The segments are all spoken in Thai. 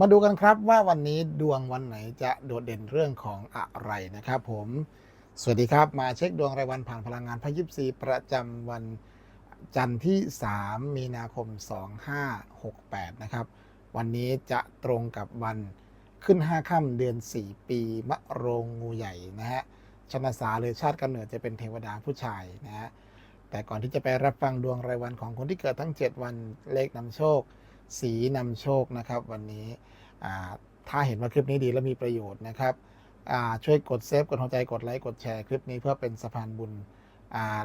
มาดูกันครับว่าวันนี้ดวงวันไหนจะโดดเด่นเรื่องของอะไรนะครับผมสวัสดีครับมาเช็คดวงรายวันผ่านพลังงานพยิบซีประจำวันจันทร์ที่ 3 มีนาคม 2568 นะครับ วันนี้จะตรงกับวันขึ้น 5 ค่ำเดือน 4 ปีมะโรงงูใหญ่นะฮะชนสาหรือชาติกำเนิดจะเป็นเทวดาผู้ชายนะฮะแต่ก่อนที่จะไปรับฟังดวงรายวันของคนที่เกิดทั้ง 7 วันเลขนำโชค สีนำโชคนะครับ วันนี้ถ้าเห็นว่าคลิปนี้ดีและมีประโยชน์นะครับช่วยกดเซฟกดหัวใจกดไลค์กดแชร์คลิปนี้เพื่อเป็นสะพานบุญ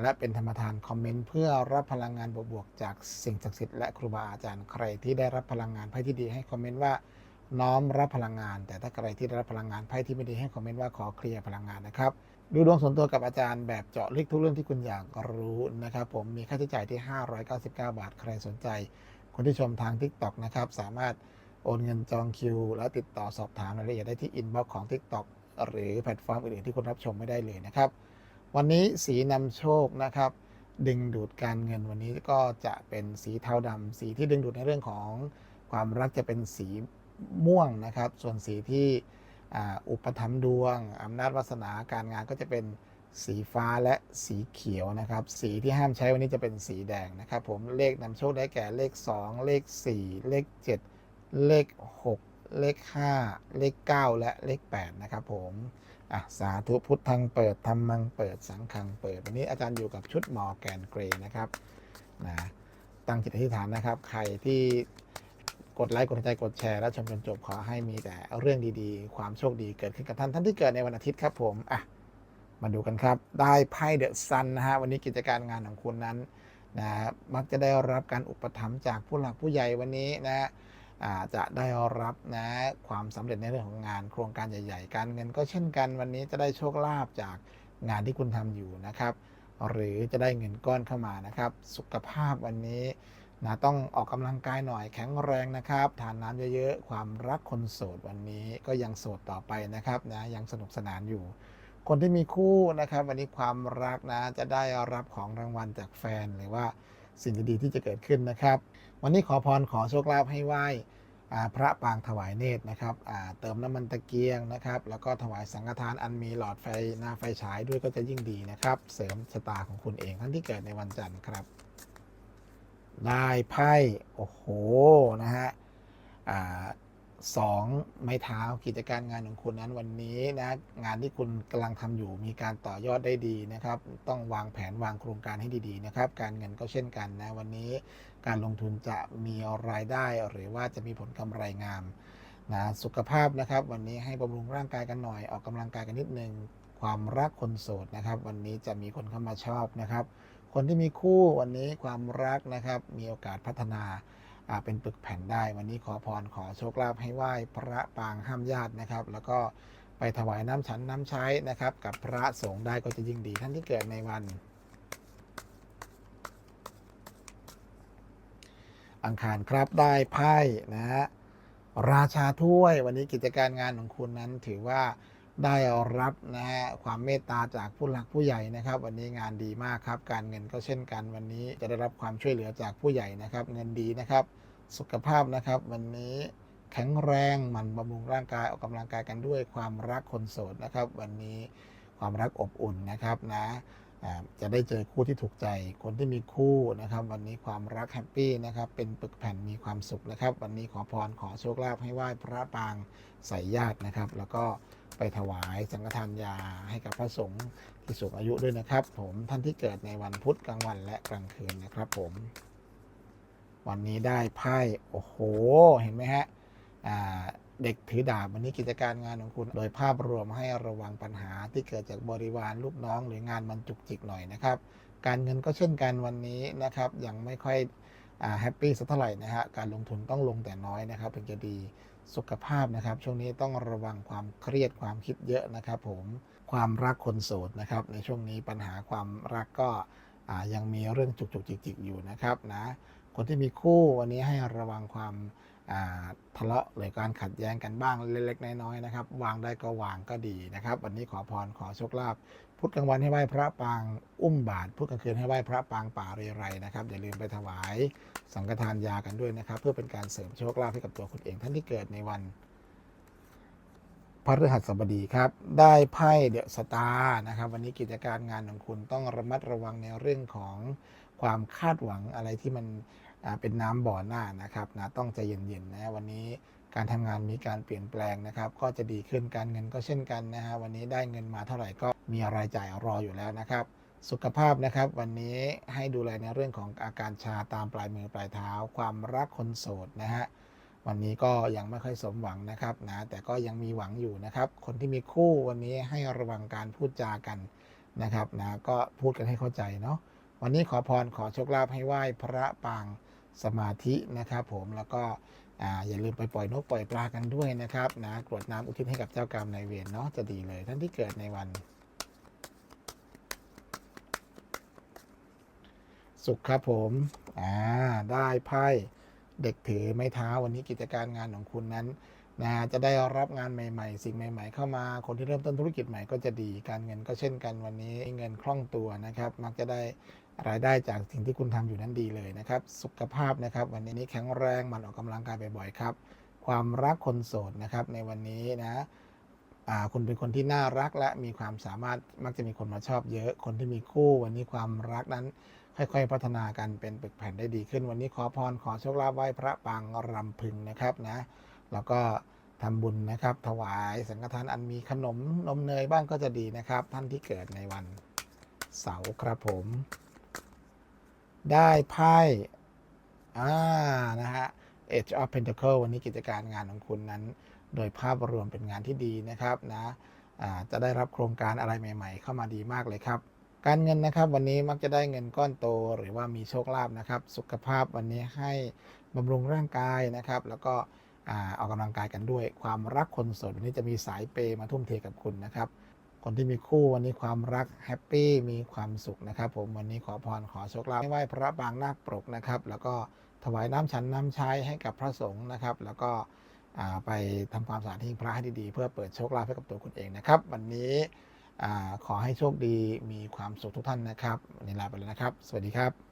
และเป็นธรรมทานคอมเมนต์เพื่อรับพลังงานบวกๆจากสิ่งศักดิ์สิทธิ์และครูบาอาจารย์ใครที่ได้รับพลังงานไพ่ที่ดีให้คอมเมนต์ว่าน้อมรับพลังงาน แต่ถ้าใครที่ได้รับพลังงานไพ่ที่ไม่ดีให้คอมเมนต์ว่าขอเคลียร์พลังงานนะครับดูดวงส่วนตัวกับอาจารย์แบบเจาะลึกทุกเรื่องที่คุณอยากรู้นะครับผมมีค่าใช้จ่ายที่ 599 บาทใครสนใจ คนที่ชมทาง TikTok นะครับ สามารถโอนเงินจองคิว แล้วติดต่อสอบถามรายละเอียดได้ที่อินบ็อกซ์ของ TikTok หรือแพลตฟอร์มอื่นๆที่คุณรับชมไม่ได้เลยนะครับ วันนี้สีนำโชคนะครับ ดึงดูดการเงินวันนี้ก็จะเป็นสีเทาดำสีที่ดึงดูดในเรื่องของความรักจะเป็นสีม่วงนะครับ ส่วนสีที่อุปถัมภ์ดวงอำนาจวาสนาการงานก็จะเป็น สีฟ้าและสีเขียวนะครับ สีที่ห้ามใช้วันนี้จะเป็นสีแดงนะครับผมเลขนำโชคได้แก่เลข 2 เลข 4 เลข 7 เลข 6 เลข 5 เลข 9 และเลข 8 นะครับผมอะสาธุพุทธังเปิดธรรมังเปิดสังฆังเปิด วันนี้อาจารย์อยู่กับชุดหมอแกนเกรย์นะครับนะตั้งจิตอธิษฐานนะครับ ใครที่กดไลค์กดใจกดแชร์และชมจนจบขอให้มีแต่เรื่องดีๆ ความโชคดีเกิดขึ้นกับท่านท่านที่เกิดในวันอาทิตย์ครับผมอะ มาดูกันครับ ได้ไพ่เดอะซันนะฮะ วันนี้กิจการงานของคุณนั้นนะมักจะได้รับการอุปถัมภ์จากผู้หลักผู้ใหญ่วันนี้นะจะได้รับนะความสำเร็จในเรื่องของงานโครงการใหญ่ๆ การเงินก็เช่นกันวันนี้จะได้โชคลาภจากงานที่คุณทำอยู่นะครับ หรือจะได้เงินก้อนเข้ามานะครับ สุขภาพวันนี้นะต้องออกกำลังกายหน่อยแข็งแรงนะครับ ทานน้ำเยอะๆ ความรักคนโสดวันนี้ก็ยังโสดต่อไปนะครับนะยังสนุกสนานอยู่ คนที่มีคู่นะครับ วันนี้ความรักนะจะได้รับของรางวัลจากแฟนหรือว่าสิ่งดีๆที่จะเกิดขึ้นนะครับ วันนี้ขอพรขอโชคลาภให้ไหว้อ่าพระปางถวายเนตรนะครับอ่าเติมน้ำมันตะเกียงนะครับ แล้วก็ถวายสังฆทานอันมีหลอดไฟหน้าไฟฉายด้วยก็จะยิ่งดีนะครับ เสริมชะตาของคุณเองท่านที่เกิดในวันจันทร์ครับ ได้ไพ่โอ้โหนะฮะอ่า สองไม้เท้ากิจการงานของคุณนั้นวันนี้นะงานที่คุณกำลังทำอยู่มีการต่อยอดได้ดีนะครับ ต้องวางแผนวางโครงการให้ดีๆนะครับ การเงินก็เช่นกันนะวันนี้การลงทุนจะมีรายได้หรือว่าจะมีผลกำไรงามนะสุขภาพนะครับ วันนี้ให้บำรุงร่างกายกันหน่อยออกกำลังกายกันนิดนึงความรักคนโสดนะครับ วันนี้จะมีคนเข้ามาชอบนะครับ คนที่มีคู่วันนี้ความรักนะครับมีโอกาสพัฒนา เป็นปึกแผ่นได้ วันนี้ขอพรขอโชคลาภให้ไหว้พระปางห้ามญาตินะครับ แล้วก็ไปถวายน้ำฉันน้ำใช้นะครับ กับพระสงฆ์ได้ก็จะยิ่งดีท่านที่เกิดในวันอังคารครับได้ไพ่นะฮะราชาถ้วยวันนี้กิจการงานของคุณนั้นถือว่าได้รับนะฮะความเมตตาจากผู้หลักผู้ใหญ่นะครับ วันนี้งานดีมากครับ การเงินก็เช่นกันวันนี้จะได้รับความช่วยเหลือจากผู้ใหญ่นะครับ เงินดีนะครับ สุขภาพนะครับ วันนี้แข็งแรงมันบำรุงร่างกายออกกำลังกายกันด้วยความรักคนโสดนะครับ วันนี้ความรักอบอุ่นนะครับนะจะได้เจอคู่ที่ถูกใจ คนที่มีคู่นะครับ วันนี้ความรักแฮปปี้นะครับ เป็นปึกแผ่นมีความสุขนะครับ วันนี้ขอพรขอโชคลาภให้ไหว้พระปางใส่ญาตินะครับ แล้วก็ไปถวายสังฆทานยาให้กับพระสงฆ์ที่สูงอายุด้วยนะครับ ผมท่านที่เกิดในวันพุธกลางวันและกลางคืนนะครับ ผม วันนี้ได้ไพ่โอ้โห เห็นไหมฮะเด็กถือดาบวันนี้กิจการงานของคุณ โดยภาพรวมให้ระวังปัญหาที่เกิดจากบริวารลูกน้องหรืองานมันจุกจิกหน่อยนะครับ การเงินก็เช่นกันวันนี้นะครับยังไม่ค่อยแฮปปี้สักเท่าไหร่นะฮะการลงทุนต้องลงแต่น้อยนะครับถึงจะดีสุขภาพนะครับ ช่วงนี้ต้องระวังความเครียดความคิดเยอะนะครับผมความรักคนโสดนะครับ ในช่วงนี้ปัญหาความรักก็ยังมีเรื่องจุกจุกจิกจิกอยู่นะครับนะ คนที่มีคู่วันนี้ให้ระวังความทะเลาะหรือการขัดแย้งกันบ้างเล็กๆน้อยๆนะครับ วางได้ก็วางก็ดีนะครับ วันนี้ขอพรขอโชคลาภพุธกลางวันให้ไหว้พระปางอุ้มบาทพุธกลางคืนให้ไหว้พระปางป่าเรไรนะครับอย่าลืมไปถวายสังฆทานยากันด้วยนะครับ เพื่อเป็นการเสริมโชคลาภให้กับตัวคุณเองท่านที่เกิดในวันพฤหัสบดีครับ ได้ไพ่เดอะสตาร์นะครับ วันนี้กิจการงานของคุณต้องระมัดระวังในเรื่องของความคาดหวังอะไรที่มัน เป็นน้ำบ่อหน้านะครับนะต้องใจเย็นๆนะวันนี้การทำงานมีการเปลี่ยนแปลงนะครับ ก็จะดีขึ้นการเงินก็เช่นกันนะฮะวันนี้ได้เงินมาเท่าไหร่ก็มีรายจ่ายรออยู่แล้วนะครับ สุขภาพนะครับ วันนี้ให้ดูแลในเรื่องของอาการชาตามปลายมือปลายเท้า ความรักคนโสดนะฮะวันนี้ก็ยังไม่ค่อยสมหวังนะครับนะแต่ก็ยังมีหวังอยู่นะครับ คนที่มีคู่วันนี้ให้ระวังการพูดจากันนะครับนะก็พูดกันให้เข้าใจเนาะวันนี้ขอพรขอโชคลาภให้ไหว้พระปาง สมาธินะครับ ผมแล้วก็ออย่าลืมไปปล่อยนกปล่อยปลากันด้วยนะครับนะกรวดน้ำอุทิศให้กับเจ้ากรรมนายเวรเนาะจะดีเลย ท่านที่เกิดในวัน สุขครับผมอ่าได้ไพ่เด็กถือไม้เท้าวันนี้กิจการงานของคุณนั้น นะจะได้รับงานใหม่ ๆ สิ่งใหม่ ๆ เข้ามาคนที่เริ่มต้นธุรกิจใหม่ก็จะดีการเงินก็เช่นกันวันนี้เงินคล่องตัวนะครับ มักจะได้รายได้จากสิ่งที่คุณทำอยู่นั้นดีเลยนะครับ สุขภาพนะครับ วันนี้แข็งแรงมันออกกำลังกายบ่อยๆครับ ความรักคนโสดนะครับ ในวันนี้นะคุณเป็นคนที่น่ารักและมีความสามารถมักจะมีคนมาชอบเยอะ คนที่มีคู่ วันนี้ความรักนั้น ค่อยๆ พัฒนากันเป็นปึกแผ่นได้ดีขึ้น วันนี้ขอพรขอโชคลาภไหว้พระปางรำพึงนะครับนะ แล้วก็ทำบุญนะครับ ถวายสังฆทานอันมีขนมนมเนยบ้างก็จะดีนะครับ ท่านที่เกิดในวันเสาร์ครับผม ได้ไพ่อ่านะฮะ Age of Pentacle วันนี้กิจการงานของคุณนั้น โดยภาพรวมเป็นงานที่ดีนะครับนะจะได้รับโครงการอะไรใหม่ ๆ เข้ามาดีมากเลยครับ การเงินนะครับวันนี้มักจะได้เงินก้อนโตหรือว่ามีโชคลาภนะครับ สุขภาพวันนี้ให้บำรุงร่างกายนะครับ แล้วก็ อ่าออกกำลังกายกันด้วย ความรักคนโสดวันนี้จะมีสายเปย์มาทุ่มเทกับคุณนะครับ คนที่มีคู่วันนี้ความรักแฮปปี้มีความสุขนะครับ ผมวันนี้ขอพรขอโชคลาภให้ไหว้พระปางนาคปรกนะครับ แล้วก็ถวายน้ำฉันน้ำใช้ให้กับพระสงฆ์นะครับ แล้วก็อ่าไปทำความสะอาดที่พระให้ดีๆ เพื่อเปิดโชคลาภให้กับตัวคุณเองนะครับ วันนี้อาขอให้โชคดีมีความสุขทุกท่านนะครับวันนี้ลาไปแล้วนะครับ สวัสดีครับ